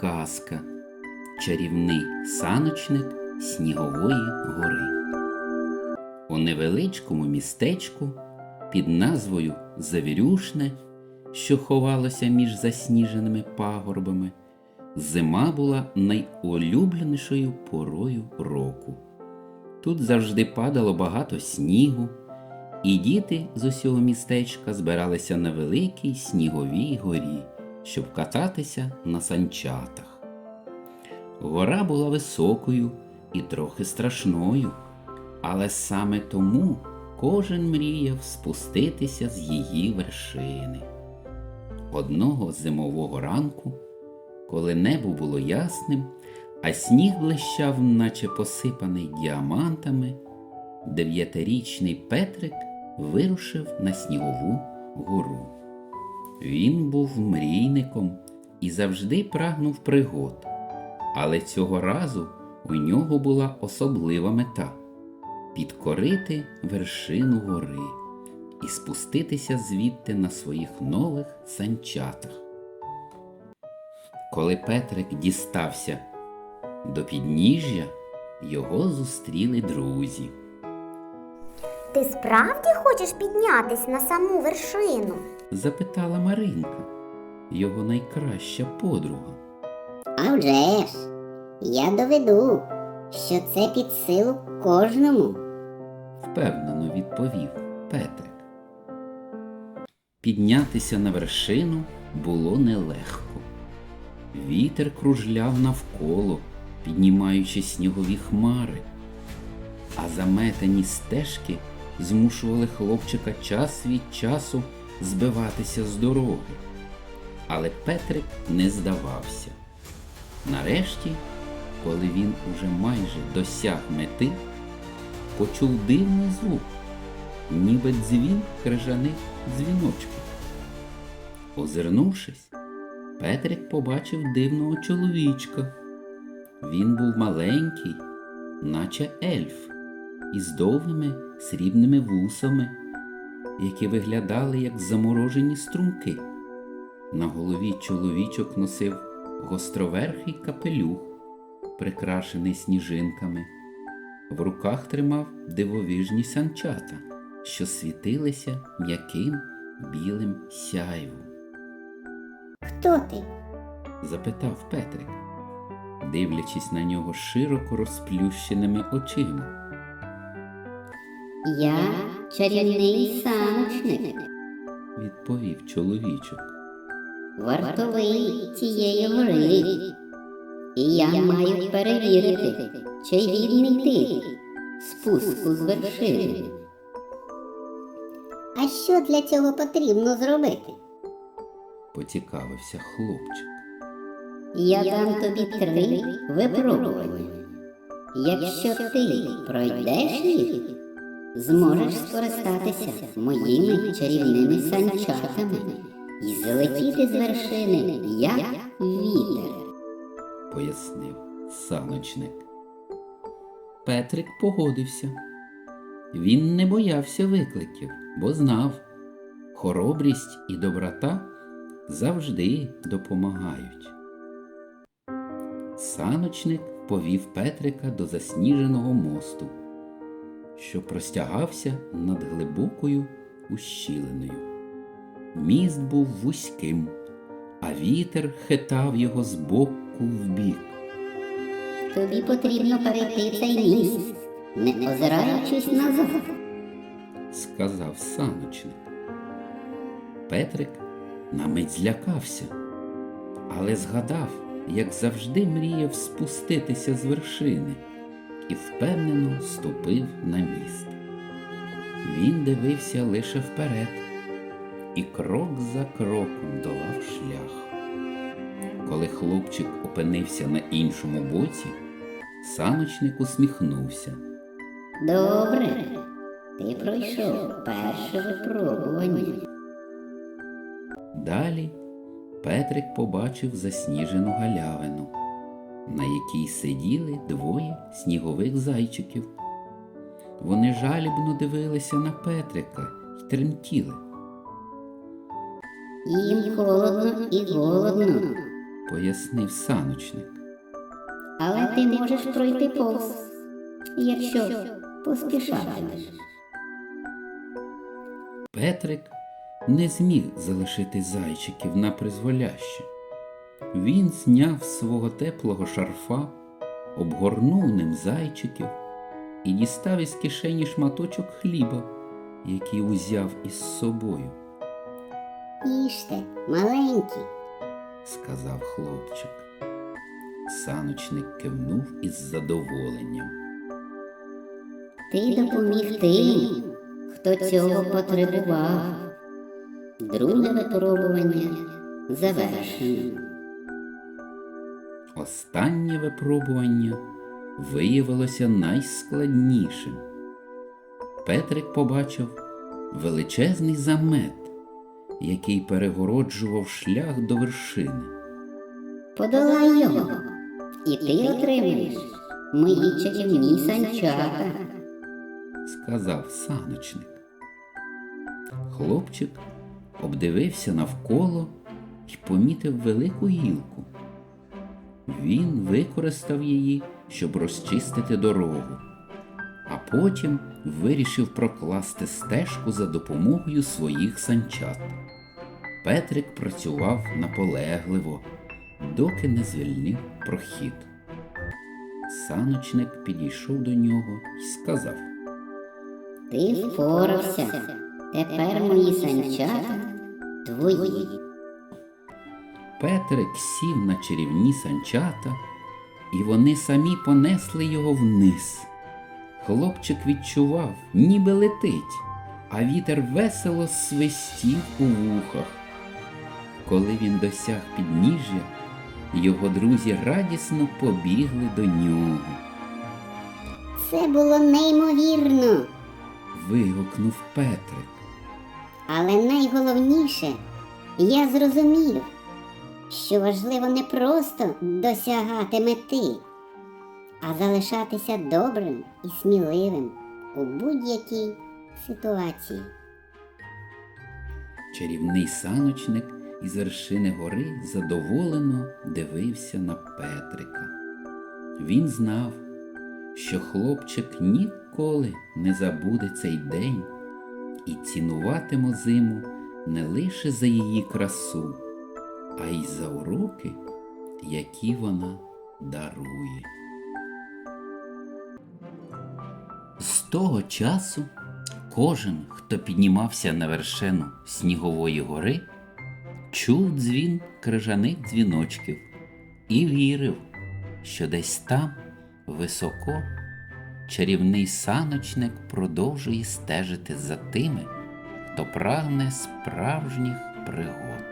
казка Чарівний саночник Снігової гори. У невеличкому містечку під назвою Завірюшне, що ховалося між засніженими пагорбами, зима була найулюбленішою порою року. Тут завжди падало багато снігу, і діти з усього містечка збиралися на великій сніговій горі, щоб кататися на санчатах. Гора була високою і трохи страшною, але саме тому кожен мріяв спуститися з її вершини. Одного зимового ранку, коли небо було ясним, а сніг блищав, наче посипаний діамантами, дев'ятирічний Петрик вирушив на снігову гору. Він був мрійником і завжди прагнув пригод. Але цього разу у нього була особлива мета підкорити вершину гори і спуститися звідти на своїх нових санчатах. Коли Петрик дістався до підніжжя, його зустріли друзі. Ти справді хочеш піднятись на саму вершину? Запитала Маринка, його найкраща подруга. А вже ж, я доведу, що це під силу кожному. впевнено відповів Петрик. Піднятися на вершину було нелегко. Вітер кружляв навколо, піднімаючи снігові хмари, а заметені стежки змушували хлопчика час від часу збиватися з дороги. Але Петрик не здавався. Нарешті, коли він уже майже досяг мети, почув дивний звук, ніби дзвін крижаних дзвіночків. Озирнувшись, Петрик побачив дивного чоловічка. Він був маленький, наче ельф, із довгими срібними вусами, які виглядали як заморожені струмки. На голові чоловічок носив гостроверхий капелюх, прикрашений сніжинками. В руках тримав дивовижні санчата, що світилися м'яким білим сяйвом. Хто ти? запитав Петрик, дивлячись на нього широко розплющеними очима. Я чарівний саночник, Відповів чоловічок. вартовий цієї гори. І я маю перевірити, чи гідний ти спуску з вершини. А що для цього потрібно зробити? Поцікавився хлопчик. Я дам тобі три випробування. Якщо ти пройдеш їх, зможеш скористатися моїми чарівними санчатами і залетіти з вершини, як вітер. пояснив саночник. Петрик погодився. Він не боявся викликів, бо знав, хоробрість і доброта завжди допомагають. Саночник повів Петрика до засніженого мосту, що простягався над глибокою ущілиною. Міст був вузьким, а вітер хитав його з боку в бік. Тобі потрібно перейти цей міст, не озираючись назад. сказав саночник. Петрик на мить злякався, але згадав, як завжди мріяв спуститися з вершини і впевнено ступив на міст. Він дивився лише вперед і крок за кроком долав шлях. Коли хлопчик опинився на іншому боці, саночник усміхнувся. Добре, ти пройшов перше випробування. Далі Петрик побачив засніжену галявину, на якій сиділи двоє снігових зайчиків. Вони жалібно дивилися на Петрика й тремтіли. Їм холодно і голодно. пояснив саночник. Але ти можеш пройти повз, якщо поспішатимеш. Петрик не зміг залишити зайчиків на призволяще. Він зняв з свого теплого шарфа, обгорнув ним зайчиків і дістав із кишені шматочок хліба, який узяв із собою, Їжте, маленькі. сказав хлопчик. Саночник кивнув із задоволенням. Ти допоміг тим, хто цього потребував. Друге випробування завершено. Останнє випробування виявилося найскладнішим. Петрик побачив величезний замет, який перегороджував шлях до вершини. Подолай його, і ти отримаєш мої чарівні санчата. сказав саночник. Хлопчик обдивився навколо і помітив велику гілку. Він використав її, щоб розчистити дорогу, а потім вирішив прокласти стежку за допомогою своїх санчат. Петрик працював наполегливо, доки не звільнив прохід. Саночник підійшов до нього і сказав. Ти впорався. Тепер мої санчата твої. Петрик сів на чарівні санчата, і вони самі понесли його вниз. Хлопчик відчував, ніби летить, а вітер весело свистів у вухах. Коли він досяг підніжжя, його друзі радісно побігли до нього. Це було неймовірно. Вигукнув Петрик. Але найголовніше, я зрозумів, що важливо не просто досягати мети, а залишатися добрим і сміливим у будь-якій ситуації. Чарівний саночник із вершини гори задоволено дивився на Петрика. Він знав, що хлопчик ніколи не забуде цей день і цінуватиме зиму не лише за її красу, а й за уроки, які вона дарує. З того часу кожен, хто піднімався на вершину снігової гори, чув дзвін крижаних дзвіночків і вірив, що десь там, високо, чарівний саночник продовжує стежити за тими, хто прагне справжніх пригод.